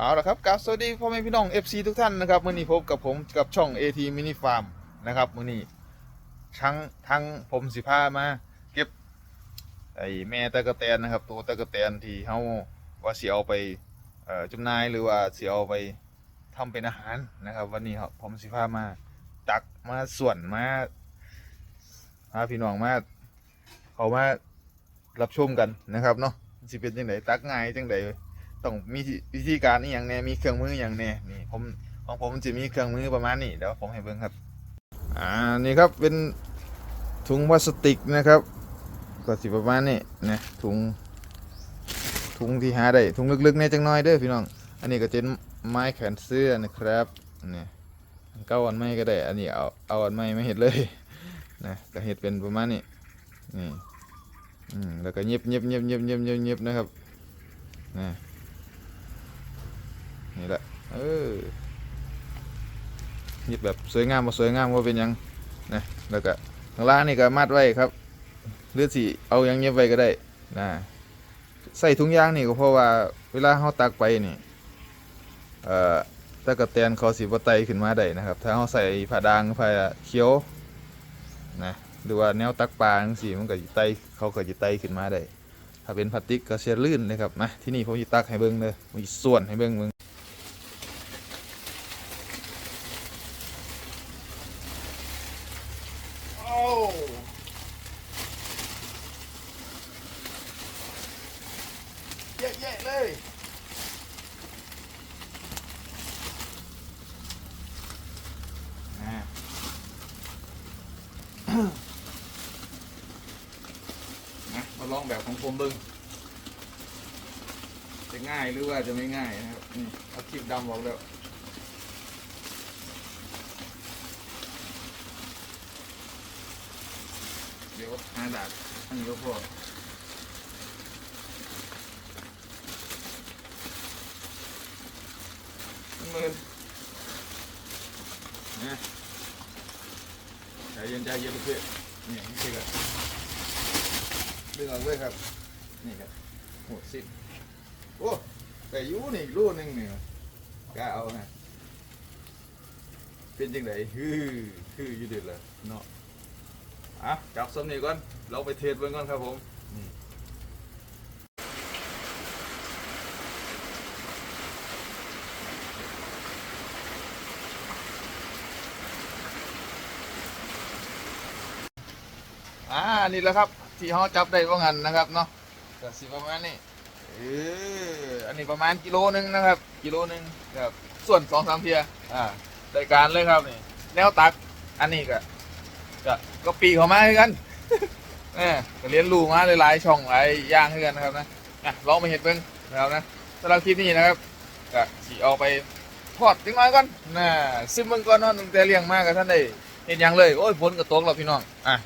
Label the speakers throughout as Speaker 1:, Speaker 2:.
Speaker 1: เอาละครับกับสวัสดีพ่อแม่พี่น้อง FC ทุกท่านนะครับมื่อนี้พบกับผมกับช่อง AT Mini Farm นะครับมื่อนี้ทั้งทั้งผมสิพามา เก็บไอแม่ตะกะแตนนะครับ ตัวตะกะแตนที่เฮาว่าเสิเอาไปเอ่อจำนายหรือว่าเสิเอาไปทำเป็นอาหารนะครับ วันนี้ครับผมสิพามาตักมาส่วนมาพาพี่น้องมาเขามารับชมกันนะครับเนาะสิเป็นจังไดตักง่ายจังได ต้องมีวิธีการนี่อย่างแน่มีเครื่องมืออย่างแน่นี่ผมของผมจะมีเครื่องมือประมาณนี้เดี๋ยวผมให้เบิ่งครับอ่านี่ครับเป็นถุงพลาสติกนะครับก็สิประมาณนี้นะถุงถุงที่หาได้ถุงลึกๆในจังน้อยเด้อพี่น้อง อันนี้ก็จะเป็นไม้แขวนเสื้อนะครับนี่เก้าอันไม้ก็ได้ อันนี้เอาเอาอันไม้ไม่เห็ดเลยนะก็เห็ดเป็นประมาณนี้นี่อืมแล้วก็เย็บเย็บเย็บเย็บเย็บเย็บเย็บนะครับนะ นี่แหละ เออหยิบแบบสวยงามมาสวยงามว่าเป็นยังนะแล้วก็ข้างล่างนี่ก็มัดไว้ครับหรือสิเอายังเย็บไว้ก็ได้นะใส่ถุงยางนี่ก็เพราะว่าเวลาเขาตักไปนี่เอ่อตะกะแตนเขาสิบไตขึ้นมาได้นะครับ ถ้าเขาใส่ผ้าดางผ้าเขียวนะหรือว่าแนวตักปลาจังซี่มันก็สิไตเขาก็สิไตขึ้นมาได้ถ้าเป็นพลาสติกก็เสียลื่นเลยครับมาที่นี่ผมจะตักให้เบิ้งเลยมีส่วนให้เบิ้งเบิ้ง โอ้ เยอะๆเลย นะมาลองแบบของผมเบิ้งจะง่ายหรือว่าจะไม่ง่ายนะครับนี่เอาคลิปดำบอกแล้ว เดี๋ยวหาดาบอันนี้ก็พอมือนะใจเย็นใจเย็นเพื่อนนี่นี่คือกันดึงออกเลยครับ นี่ครับโหสิบโอ้แต่ยูนี่รูนึงเนี่กล้าเอาฮะเป็นจังไดฮือฮืออยู่เด็ดเลยเนาะ อะจับสมนี่ก่อน เราไปเทสเบิ่งก่อนครับผมอ่า นี่แหละครับ ที่เขาจับได้ว่างันนะครับเนาะก็สิประมาณนี้เอออันนี้ประมาณกิโลหนึงนะครับ กิโลหนึงครับส่วนสองสามเทียอ่าได้การเลยครับนี่แนวตักอันนี้ก็ก็ ก็ปีเขามาคือกันเออเรียนรู้มาหลายๆช่องหลายอย่างคือกันนะครับนะอะลองไปเห็นเบิ่งนะครับนะสำหรับคลิปนี้นะครับก็สีเอาไปทอดจังน้อยก่อนนะซิมเบิ่งก่อนนาะตั้งแต่เลี้ยงมากับท่านได้เห็นยังเลยโอ้ยฝนก็ตกแล้วพี่น้องอะ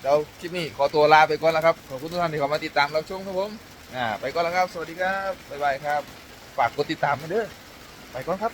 Speaker 1: เดี๋ยวคลิปนี้ขอตัวลาไปก่อนแล้วครับขอบคุณทุกท่านที่เข้ามาติดตามรับชมครับผมอ่าไปก่อนแล้วครับ สวัสดีครับบ๊ายบายครับฝากกดติดตามมาเด้อไปก่อนครับ